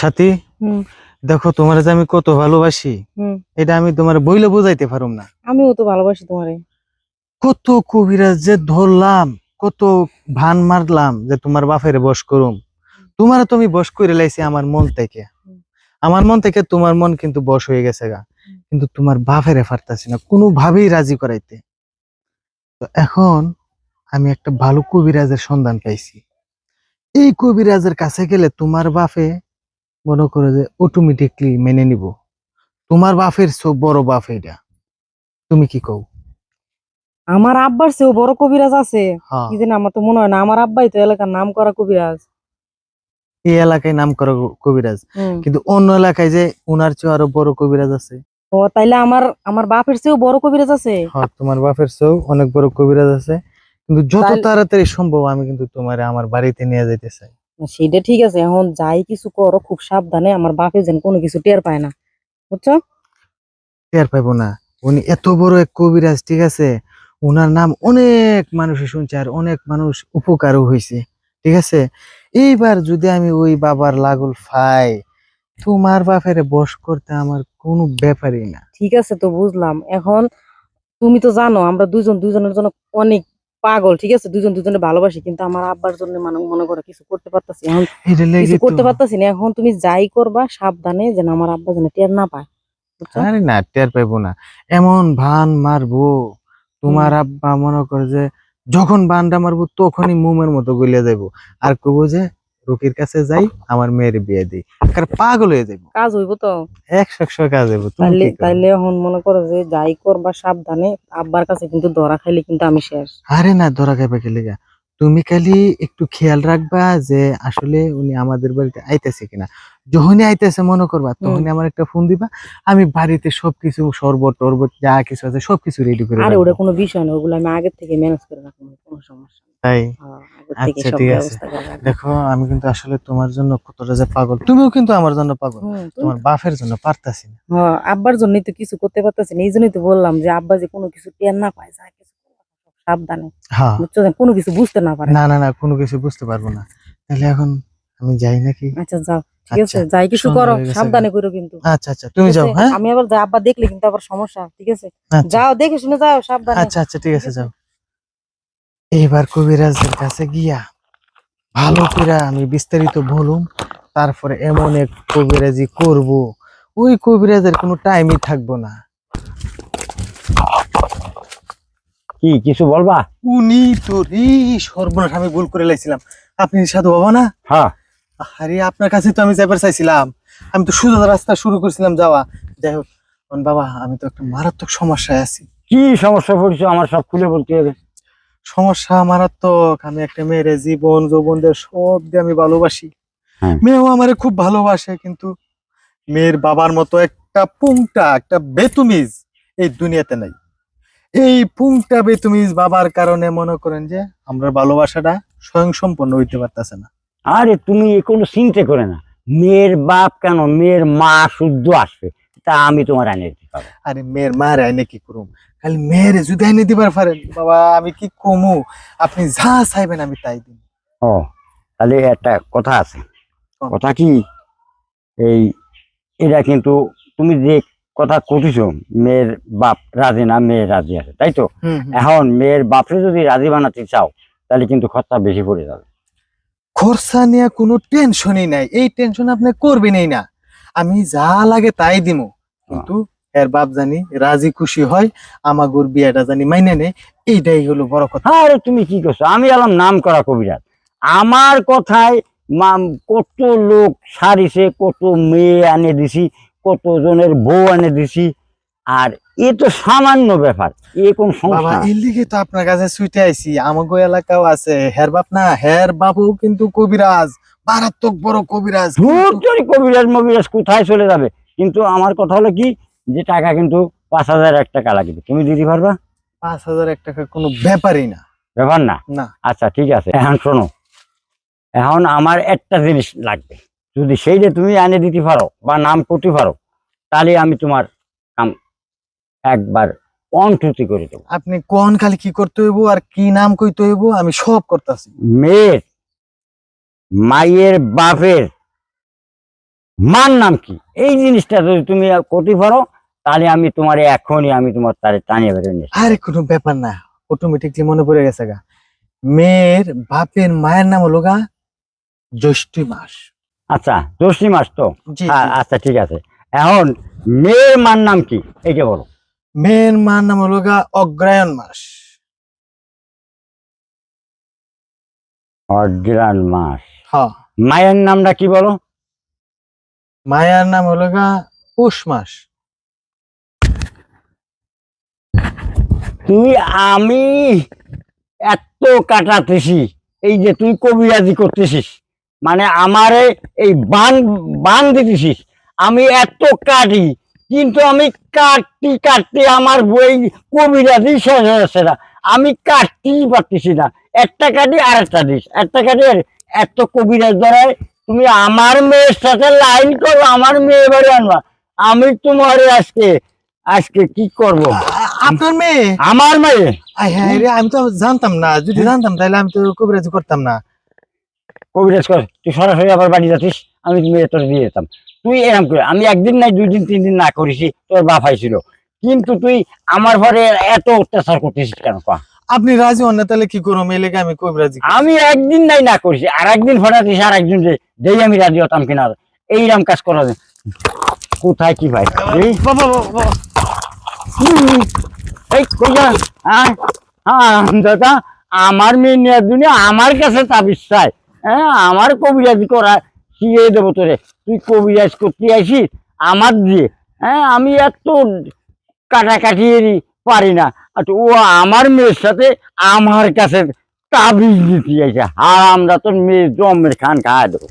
সাথী দেখো তোমার যে আমি কত ভালোবাসি এটা আমি তোমার বইলে বোঝাইতে পারুম না। আমিও তো ভালোবাসি তোমারে। কত কবিরাজ যে ধরলাম কত ভান মারলাম যে তোমার বাপের বস করুম। তোমার তো আমি বস করে লাইছি আমার মন থেকে। আমার মন থেকে তোমার মন কিন্তু বস হয়ে গেছে গা। কিন্তু তোমার বাপের ফারতাছি না কোনোভাবেই রাজি করাইতে। তো এখন আমি একটা ভালো কবিরাজের সন্ধান পাইছি। এই কবিরাজের কাছে গেলে তোমার বাপে মনে করো যে অটোমেটিকলি মেনে নিব। তোমার বাপের সব বড় বাপ এটা। তুমি কি কও? আমার আব্বার চেয়েও বড় কবিরাজ আছে। হ্যাঁ। কি জানি আমার তো মনে হয় না আমার আব্বাই তো এলাকার নাম করা কবিরাজ। এই এলাকায় নাম করা কবিরাজ। কিন্তু অন্য এলাকায় যে ওনার চেয়ে আরও বড় কবিরাজ আছে। ও তাইলে আমার আমার বাপের চেয়েও বড় কবিরাজ আছে? হ্যাঁ তোমার বাপের চেয়েও অনেক বড় কবিরাজ আছে। কিন্তু যত তাড়াতাড়ি সম্ভব আমি কিন্তু তোমার আমার বাড়িতে নিয়ে যেতে চাই। সেটা ঠিক আছে এখন যাই কিছু করো খুব সাবধানে আমার বাপে যেন কোনো কিছু টের পায় না বুঝছ? টের পাইবো না। উনি এত বড় এক কবিরাজ ঠিক আছে? ওনার নাম অনেক মানুষ শুনছে আর অনেক মানুষ উপকারও হয়েছে ঠিক আছে? এইবার যদি আমি ওই বাবার লাগল ফাই তোমার বাপের বস করতে আমার কোনো ব্যাপারই না। ঠিক আছে তো বুঝলাম। এখন তুমি তো জানো আমরা দুজন দুজনের জন্য অনেক পাগল ঠিক আছে? দুজন দুজনে ভালোবাসি কিন্তু আমার আব্বার জন্য মানে মনে করো কিছু করতে পারতাছি। এখন কিছু করতে পারতাছি না। এখন তুমি যাই করবা সাবধানে যেন আমার আব্বা যেন টের না পায়। আরে না টের পাইবো না। এমন ভান মারবো তোমার আব্বা মনে করে যে যখন বানটা মারবো তখনই মোমের মতো গলিয়ে যাইবো। আর কবো যে রুকির কাছে যাই আমার মেয়ের বিয়ে দিই। আর পাগল হয়ে যাব কাজ হইব তো। একশো একশো কাজ হইব। তাইলে তাইলে এখন মনে করো যে যাই করবা সাবধানে আব্বার কাছে কিন্তু ধরা খাইলে কিন্তু আমি শেষ। আরে না ধরা খাইবা খেলে গা তুমি খালি একটু খেয়াল রাখবা যে আসলে উনি আমাদের বাড়িতে আইতেছে কিনা। যখনই আইতেছে মনে করবা তখনই আমার একটা ফোন দিবা আমি বাড়িতে সবকিছু শরবত টরবত যা কিছু আছে সবকিছু রেডি করে আরে ওটা কোনো বিষয় না ওগুলো আমি আগের থেকে ম্যানেজ করে রাখব কোনো সমস্যা তাই? হ্যাঁ, আচ্ছা, ঠিক আছে। দেখো আমি কিন্তু আসলে তোমার জন্য কতটা যে পাগল। তুমিও কিন্তু আমার জন্য পাগল। তোমার বাপের জন্য পারতাছি না। হ্যাঁ, আব্বার জন্যই তো কিছু করতে পারতেছি না এই জন্যই তো বললাম যে আব্বা যে কোনো কিছু টের না পায় যা কিছু সাবধানে। হ্যাঁ। বুঝছ কোনো কিছু বুঝতে না পারে। না না না কোনো কিছু বুঝতে পারব না। তাহলে এখন আমি যাই নাকি? আচ্ছা যাও। ঠিক আছে? আচ্ছা, যাই কিছু করো সাবধানে করো কিন্তু। আচ্ছা আচ্ছা তুমি যাও হ্যাঁ? আমি আবার যা আব্বা দেখলে কিন্তু আবার সমস্যা ঠিক আছে? আচ্ছা। যাও দেখে শুনে যাও সাবধানে। আচ্ছা আচ্ছা ঠিক আছে যাও। এইবার কবিরাজের কাছে গিয়া ভালো করে আমি বিস্তারিত বলুম তারপরে এমন এক কবিরাজি করব। ওই কবিরাজের কোনো টাইমই থাকব না। কি কিছু বলবা? উনি তো রে সর্বনাশ আমি ভুল করে লাইছিলাম। আপনি সাধু বাবা না? হ্যাঁ। আরে আপনার কাছে তো আমি যাবার চাইছিলাম। আমি তো সোজা রাস্তা শুরু করছিলাম যাওয়া। যাই হোক বাবা আমি তো একটা মারাত্মক সমস্যায় আছি। কি সমস্যা পড়ছো? আমার সব খুলে বলতে হবে। সমস্যা মারাত্মক। আমি একটা মেয়ের জীবন যৌবনদের সব দিয়ে আমি ভালোবাসি। হ্যাঁ। মেয়েও আমারে খুব ভালোবাসে কিন্তু মেয়ের বাবার মতো একটা পুংটা একটা বেতুমিজ এই দুনিয়াতে নাই। এই পুংটা বেতুমিজ বাবার কারণে মনে করেন যে আমরা ভালোবাসাটা স্বয়ং সম্পন্ন হইতে পারতেছে না। আরে তুমি এ কোনো চিন্তা করে না। মেয়ের বাপ কেন? মেয়ের মা শুদ্ধ আসবে। তা আমি তোমার আনে দিতে পারব। আরে মেয়ের মায়ের আইনে কি করুম? খালি মেয়ের যদি আইনে দিবার পারেন বাবা আমি কি কমু? আপনি যা চাইবেন আমি তাই দিন ও তাহলে একটা কথা আছে। কথা কি? এই এটা কিন্তু তুমি যে কথা কঠিস মেয়ের বাপ রাজি না মেয়ের রাজি আছে তাই তো। এখন মেয়ের বাপরে যদি রাজি বানাতে চাও তাহলে কিন্তু খরচা বেশি পড়ে যাবে। খরচা নিয়ে কোনো টেনশনই নাই। এই টেনশন আপনি করবেনই না। আমি যা লাগে তাই দিমু। কিন্তু এর বাপ জানি রাজি খুশি হয়, আমাগুর বিয়েটা জানি মাইনে নেই এইটাই হলো বড় কথা। আরে তুমি কি করছ? আমি এলাম নাম করা কবিরাজ। আমার কথায় কত লোক সারিছে, কত মেয়ে আনে দিছি কত জনের বউ আনে দিছি, আর এ তো সামান্য ব্যাপার এ কোন সমস্যা এর লিগে তো আপনার কাছে ছুটে আইছি আমাগো এলাকাও আছে হের বাপ না হের বাবু কিন্তু কবিরাজ মারাত্মক বড় কবিরাজ ধুর কবিরাজ মবিরাজ কোথায় চলে যাবে? কিন্তু আমার কথা হলো কি যে টাকা কিন্তু পাঁচ হাজার এক টাকা লাগবে তুমি দিতে পারবা? পাঁচ হাজার এক টাকা কোনো ব্যাপারই না। ব্যাপার না? না। আচ্ছা ঠিক আছে এখন শোনো এখন আমার একটা জিনিস লাগবে যদি সেইটা তুমি এনে দিতে পারো বা নাম করতে পারো তাহলে আমি তোমার একবার অন্তুতি করে দেবো? আপনি কোন খালি কি করতে হইব আর কি নাম কইতে হইব আমি সব করতেছি। মেয়ের মায়ের বাপের মার নাম কি? এই জিনিসটা যদি তুমি করতে পারো তাহলে আমি তোমার এখনই আমি তোমার তারে টানিয়ে আসব। আরে কোনো ব্যাপার না অটোমেটিকলি মনে পড়ে গেছে গা। মেয়ের বাপের মায়ের নাম হলো গা জ্যৈষ্ঠী মাস। আচ্ছা জ্যৈষ্ঠী মাস তো। আচ্ছা ঠিক আছে। এখন মেয়ের মার নাম কি? এইটা বলো। মেয়ের মার নাম হলো গা অগ্রায়ণ মাস। অগ্রাণ মাস। হ মায়ের নামটা কি বলো? মায়ার নাম হলো গা পৌষ মাস। তুই আমি এত কাটাতেছি এই যে তুই কবিরাজি করতেছিস মানে আমারে এই বান বান দিতেছিস আমি এত কাটি কিন্তু আমি কাটতে কাটতে আমার বই কবিরাজি শেষ হয়ে যাচ্ছে না। আমি কাটতেই পারতেছি না। একটা কাটি আর একটা দিস। একটা কাটি এত কবিরাজ ধরায় তুমি আমার মেয়ের সাথে লাইন করো আমার মেয়ে বাড়ি আনবা। আমি তোমার আজকে আজকে কি করব? আপনার মেয়ে? আমার মেয়ে। হ্যাঁ আমি তো জানতাম না। যদি জানতাম তাহলে আমি তো কবিরাজ করতাম না। কবিরাজ কর তুই সরাসরি আবার বাড়ি যাচ্ছিস আমি মেয়ে তোর দিয়ে যেতাম তুই এরকম করে আমি একদিন নাই দুই দিন তিন দিন না করেছি তোর বাপ ছিল কিন্তু তুই আমার ঘরে এত অত্যাচার করতেছিস কেন কয়া আপনি রাজি হন না তাহলে কি করব মেয়ে লেগে আমি কবিরাজি করি। আমি একদিন নাই না করেছি আর একদিন ফটাতিস আর একদিন যে দেই আমি রাজি হতাম কিনা? এইরকম কাজ করা যায়। কোথায় কি ভাই? এই বাবা বাবা, বাবা। এই কই যা হ্যাঁ হ্যাঁ দাদা আমার মেয়ে নিয়ে দুনিয়া আমার কাছে তাবিজ চাই। হ্যাঁ আমার কবিরাজ করা শিখিয়ে দেবো তোরে। তুই কবি কবিরাজ করতে আসিস? আমার দিয়ে। হ্যাঁ আমি এত কাটাকাটি পারি না। আর ও আমার মেয়ের সাথে আমার কাছে তাবিজ দিতে আইছে আর আমরা তোর মেয়ের জমের খান খাওয়া দেবো।